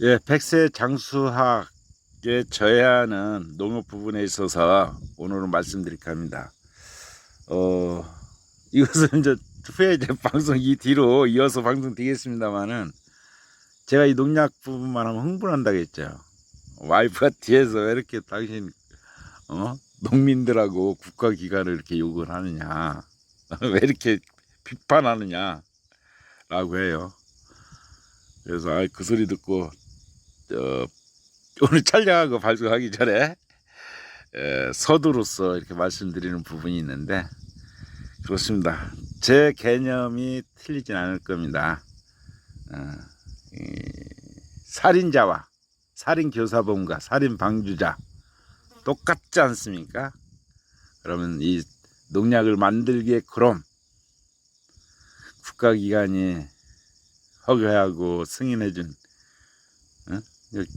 예, 백세 장수학에 저해하는 농업 부분에 있어서 오늘은 말씀드릴까 합니다. 어, 이것은 이제 후에 방송 이 뒤로 이어서 방송 되겠습니다만은 제가 이 농약 부분만 하면 흥분한다고 했죠. 와이프가 뒤에서 왜 이렇게 당신, 어? 농민들하고 국가기관을 이렇게 욕을 하느냐. 왜 이렇게 비판하느냐. 라고 해요. 그래서 아, 그 소리 듣고 어, 오늘 촬영하고 발송하기 전에 에, 서두로서 이렇게 말씀드리는 부분이 있는데 그렇습니다. 제 개념이 틀리진 않을 겁니다. 어, 이, 살인자와 살인 교사범과 살인 방주자 똑같지 않습니까? 그러면 이 농약을 만들기에 그럼 국가기관이 허가하고 승인해준 어?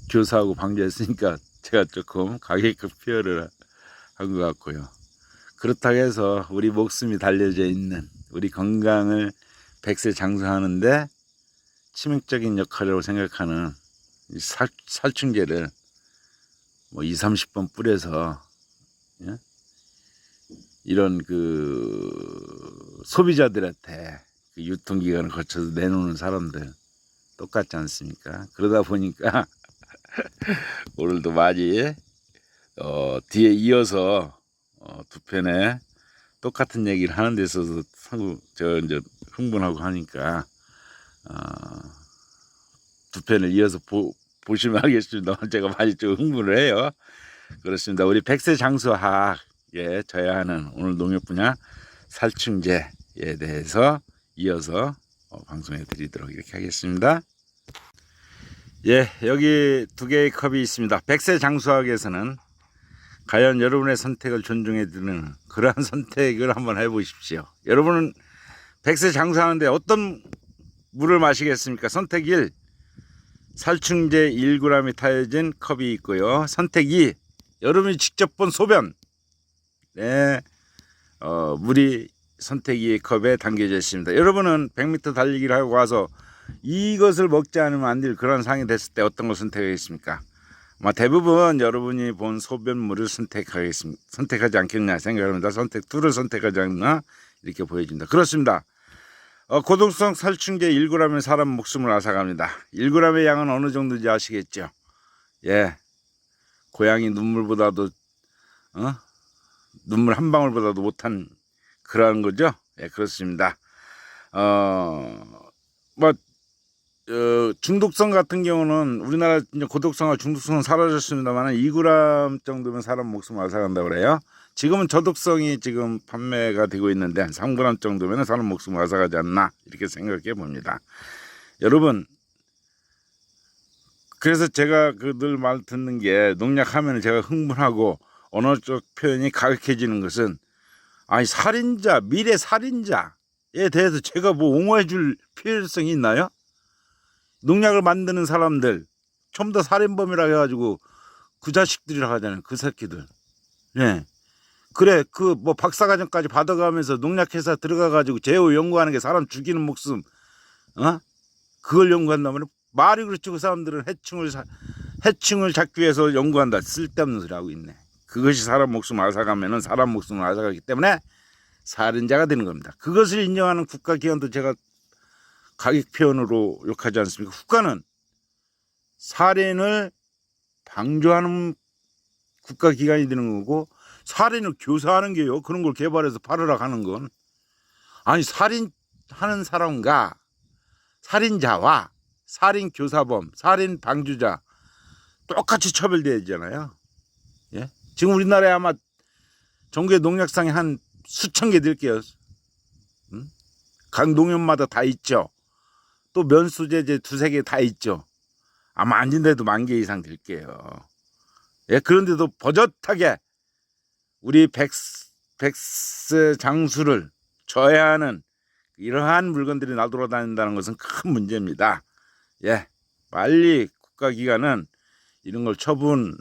교사하고 방조했으니까 제가 조금 가격급 표현을 한 것 같고요. 그렇다고 해서 우리 목숨이 달려져 있는 우리 건강을 백세 장수하는데 치명적인 역할이라고 생각하는 이 살, 살충제를 뭐 2, 30번 뿌려서 예? 이런 그 소비자들한테 그 유통기간을 거쳐서 내놓는 사람들 똑같지 않습니까? 그러다 보니까 오늘도 많이 어, 뒤에 이어서 어, 두 편에 똑같은 얘기를 하는 데 있어서 저 이제 흥분하고 하니까 어, 두 편을 이어서 보, 보시면 알겠습니다. 제가 많이 좀 흥분을 해요. 그렇습니다. 우리 백세 장수학에 져야 하는 오늘 농협 분야 살충제에 대해서 이어서 어, 방송해 드리도록 이렇게 하겠습니다. 예, 여기 두 개의 컵이 있습니다. 백세 장수학에서는 과연 여러분의 선택을 존중해 드리는 그러한 선택을 한번 해 보십시오. 여러분은 백세 장수하는데 어떤 물을 마시겠습니까? 선택 1. 살충제 1g이 타여진 컵이 있고요. 선택 2. 여러분이 직접 본 소변. 네. 어, 물이 선택 2의 컵에 담겨져 있습니다. 여러분은 100m 달리기를 하고 와서 이것을 먹지 않으면 안 될 그런 상황이 됐을 때 어떤 걸 선택하겠습니까? 아마 대부분 여러분이 본 소변물을 선택하겠습니다. 선택하지 않겠냐 생각합니다. 선택 2를 선택하지 않나 이렇게 보여진다. 그렇습니다. 어, 고동성 살충제 1g은 사람 목숨을 앗아갑니다. 1g의 양은 어느 정도인지 아시겠죠? 예. 고양이 눈물보다도, 어? 눈물 한 방울보다도 못한 그러한 거죠? 예, 그렇습니다. 어, 뭐, 어, 중독성 같은 경우는 우리나라 고독성과 중독성은 사라졌습니다만 2g 정도면 사람 목숨을 앗아간다고 그래요. 지금은 저독성이 지금 판매가 되고 있는데 한 3g 정도면 사람 목숨을 앗아가지 않나 이렇게 생각해 봅니다. 여러분, 그래서 제가 그 늘 말 듣는 게 농약하면 제가 흥분하고 언어적 표현이 가격해지는 것은 아니 살인자 미래 살인자에 대해서 제가 뭐 옹호해 줄 필요성이 있나요? 농약을 만드는 사람들 좀더 살인범이라 해가지고 그 자식들이라 하잖아요 그 새끼들. 예. 그래 그 뭐 박사과정까지 받아가면서 농약회사 들어가가지고 제호 연구하는 게 사람 죽이는 목숨 어? 그걸 연구한다면 말이 그렇죠 그 사람들은 해충을 사- 해충을 잡기 위해서 연구한다. 쓸데없는 소리 하고 있네. 그것이 사람 목숨 앗아가면은 사람 목숨을 앗아가기 때문에 살인자가 되는 겁니다. 그것을 인정하는 국가기관도 제가 가격 표현으로 욕하지 않습니까? 국가는 살인을 방조하는 국가기관이 되는 거고 살인을 교사하는 게요. 그런 걸 개발해서 팔으라 하는 건 아니 살인하는 사람과 살인자와 살인 교사범, 살인 방주자 똑같이 처벌돼야 되잖아요. 예? 지금 우리나라에 아마 전국의 농약상이 한 수천 개 될게요. 음? 각 농협마다 다 있죠. 또 면수제제 두세 개 다 있죠. 아마 안진데도 만 개 이상 될게요. 예, 그런데도 버젓하게 우리 백스, 백스 장수를 저해하는 이러한 물건들이 나돌아다닌다는 것은 큰 문제입니다. 예, 빨리 국가기관은 이런 걸 처분,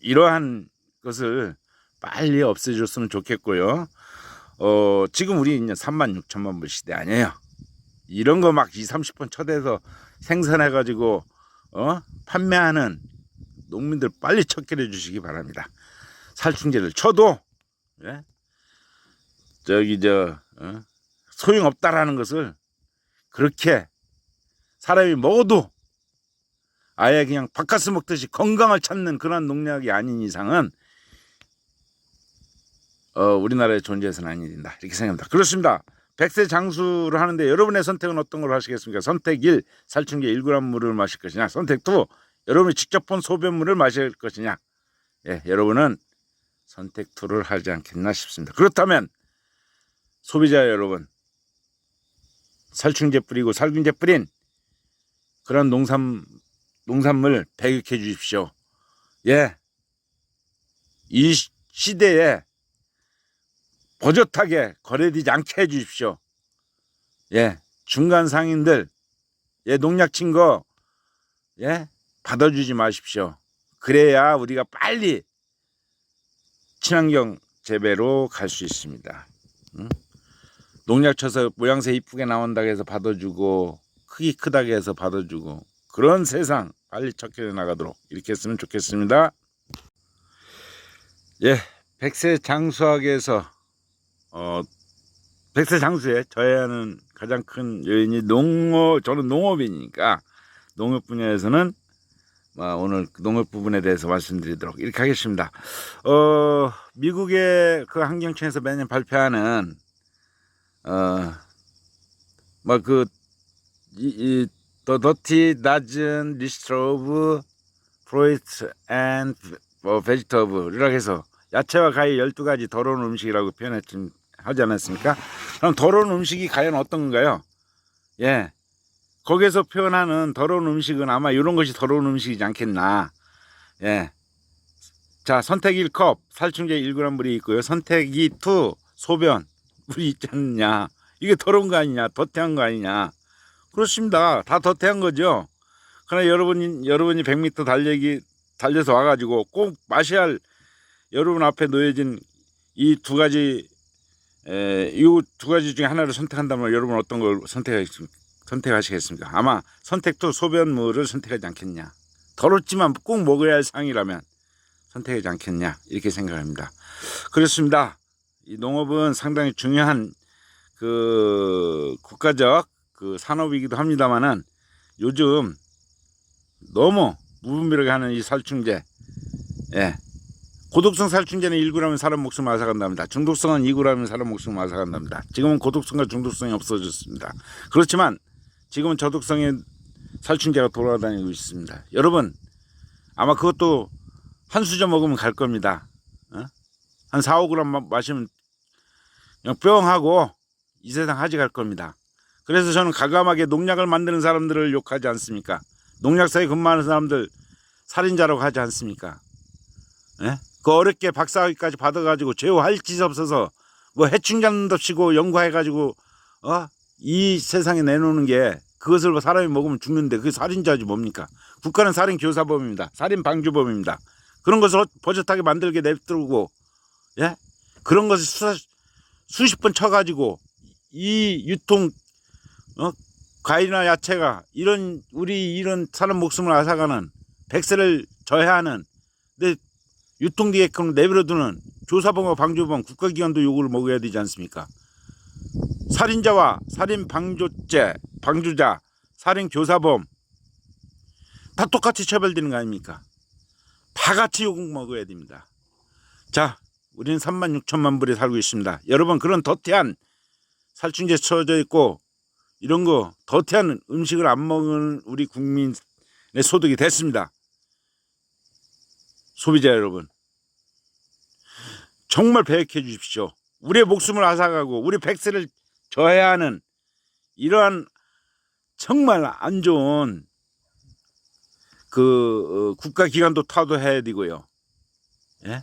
이러한 것을 빨리 없애줬으면 좋겠고요. 어, 지금 우리 이제 3만 6천만 불 시대 아니에요. 이런 거 막 2, 30분 쳐대서 생산해 가지고, 어? 판매하는 농민들 빨리 척결해 주시기 바랍니다. 살충제를 쳐도 예? 저기 저 어? 소용 없다라는 것을 그렇게 사람이 먹어도 아예 그냥 바카스 먹듯이 건강을 찾는 그런 농약이 아닌 이상은 어, 우리나라에 존재해서는 아니 된다 이렇게 생각합니다. 그렇습니다. 백세 장수를 하는데 여러분의 선택은 어떤 걸 하시겠습니까? 선택 1 살충제 1g 물을 마실 것이냐 선택 2 여러분이 직접 본 소변물을 마실 것이냐 예, 여러분은 선택 2를 하지 않겠나 싶습니다. 그렇다면 소비자 여러분 살충제 뿌리고 살균제 뿌린 그런 농산 농산물 배격해 주십시오. 예. 이 시- 시대에 버젓하게 거래되지 않게 해 주십시오. 예. 중간 상인들 예, 농약 친 거 예, 받아주지 마십시오. 그래야 우리가 빨리 친환경 재배로 갈 수 있습니다. 응? 농약 쳐서 모양새 이쁘게 나온다고 해서 받아주고 크기 크다고 해서 받아주고 그런 세상 빨리 척결해 나가도록 이렇게 했으면 좋겠습니다. 예, 백세 장수학에서 어 백세 장수에 저해야 하는 가장 큰 요인이 농업 저는 농업이니까 농업 분야에서는 아, 오늘 농업 부분에 대해서 말씀드리도록 이렇게 하겠습니다. 어 미국의 그 환경청에서 매년 발표하는 어뭐그 이, 이 The Dirty Dozen List of Fruits and Vegetables이라고 해서 야채와 과일 12가지 더러운 음식이라고 표현했지 하지 않았습니까? 그럼 더러운 음식이 과연 어떤 건가요? 예. 거기에서 표현하는 더러운 음식은 아마 이런 것이 더러운 음식이지 않겠나. 예. 자, 선택 1컵, 살충제 1g 물이 있고요. 선택 2, 2 소변 물이 있지 않냐. 이게 더러운 거 아니냐. 더태한 거 아니냐. 그렇습니다. 다 더태한 거죠. 그러나 여러분이, 여러분이 100m 달리기, 달려서 와가지고 꼭 마셔야 할 여러분 앞에 놓여진 이 두 가지, 에, 이두 가지 중에 하나를 선택한다면 여러분 어떤 걸? 선택하시겠습니까? 아마 선택도 소변물을 선택하지 않겠냐. 더럽지만 꼭 먹어야 할 상이라면 선택하지 않겠냐. 이렇게 생각합니다. 그렇습니다. 이 농업은 상당히 중요한 그 국가적 그 산업이기도 합니다만은 요즘 너무 무분별하게 하는 이 살충제, 예. 고독성 살충제는 1g이면 사람 목숨 앗아간답니다. 중독성은 2g이면 사람 목숨 앗아간답니다. 지금은 고독성과 중독성이 없어졌습니다. 그렇지만 지금은 저독성의 살충제가 돌아다니고 있습니다. 여러분, 아마 그것도 한 수저 먹으면 갈 겁니다. 어? 한 4, 5g 마- 마시면 그냥 뿅 하고 이 세상 하지 갈 겁니다. 그래서 저는 가감하게 농약을 만드는 사람들을 욕하지 않습니까? 농약사에 근무하는 사람들 살인자라고 하지 않습니까? 예? 그 어렵게 박사학위까지 받아가지고 제호할 짓 없어서 뭐 해충장도 치고 연구해가지고 어? 이 세상에 내놓는 게 그것을 뭐 사람이 먹으면 죽는데 그게 살인자지 뭡니까? 국가는 살인 교사범입니다. 살인 방조범입니다. 그런 것을 버젓하게 만들게 냅두고 예? 그런 것을 수사, 수십 번 쳐가지고 이 유통 어? 과일이나 야채가 이런 우리 이런 사람 목숨을 앗아가는 백세를 저해하는 내 유통되게끔 내버려두는 조사범과 방조범 국가기관도 요구를 먹어야 되지 않습니까? 살인자와 살인 방조죄, 방조자, 살인 교사범 다 똑같이 처벌되는 거 아닙니까? 다 같이 욕 먹어야 됩니다. 자, 우리는 3만 6천만 불에 살고 있습니다. 여러분 그런 더티한 살충제 쳐져 있고 이런 거 더티한 음식을 안 먹은 우리 국민의 소득이 됐습니다. 소비자 여러분 정말 배역해 주십시오. 우리의 목숨을 앗아가고 우리 백세를 져야 하는 이러한 정말 안 좋은 그 어, 국가기관도 타도해야 되고요. 예?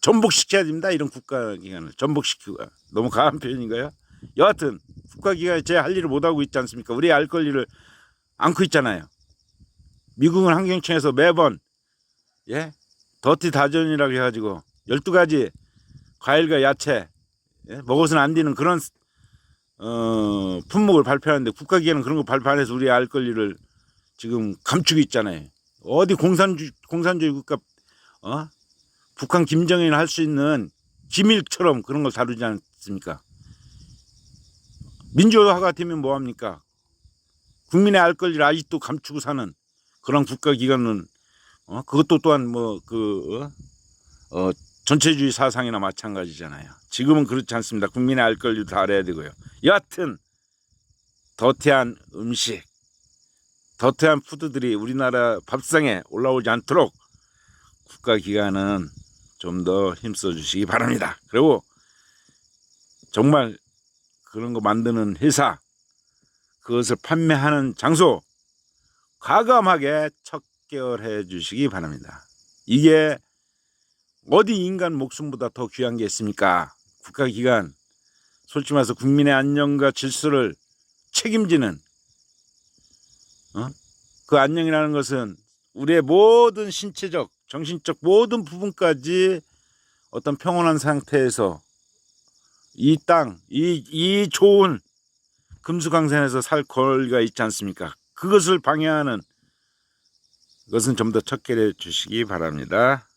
전복시켜야 됩니다. 이런 국가기관을 전복시키고 너무 강한 표현인가요? 여하튼 국가기관이 제 할 일을 못하고 있지 않습니까? 우리 알 권리를 안고 있잖아요. 미국은 환경청에서 매번 예 더티 다전이라고 해가지고 12가지 과일과 야채 예? 먹어서는 안 되는 그런 어, 품목을 발표하는데 국가기관은 그런 거 발표 안 해서 우리 알 권리를 지금 감추고 있잖아요. 어디 공산주 공산주의 국가 어? 북한 김정일 할 수 있는 기밀처럼 그런 걸 다루지 않습니까? 민주화 같으면 뭐 합니까? 국민의 알 권리를 아직도 감추고 사는 그런 국가 기관은 어? 그것도 또한 뭐그 어? 어, 전체주의 사상이나 마찬가지잖아요. 지금은 그렇지 않습니다. 국민의 알 권리도 다 알아야 되고요. 여하튼 더티한 음식, 더티한 푸드들이 우리나라 밥상에 올라오지 않도록 국가기관은 좀 더 힘써 주시기 바랍니다. 그리고 정말 그런 거 만드는 회사, 그것을 판매하는 장소, 과감하게 척 결해 주시기 바랍니다. 이게 어디 인간 목숨보다 더 귀한 게 있습니까? 국가기관, 솔직히 말해서 국민의 안녕과 질서를 책임지는 어? 그 안녕이라는 것은 우리의 모든 신체적, 정신적 모든 부분까지 어떤 평온한 상태에서 이 땅, 이, 이 좋은 금수강산에서 살 권리가 있지 않습니까? 그것을 방해하는 것은 좀 더 척결해 주시기 바랍니다.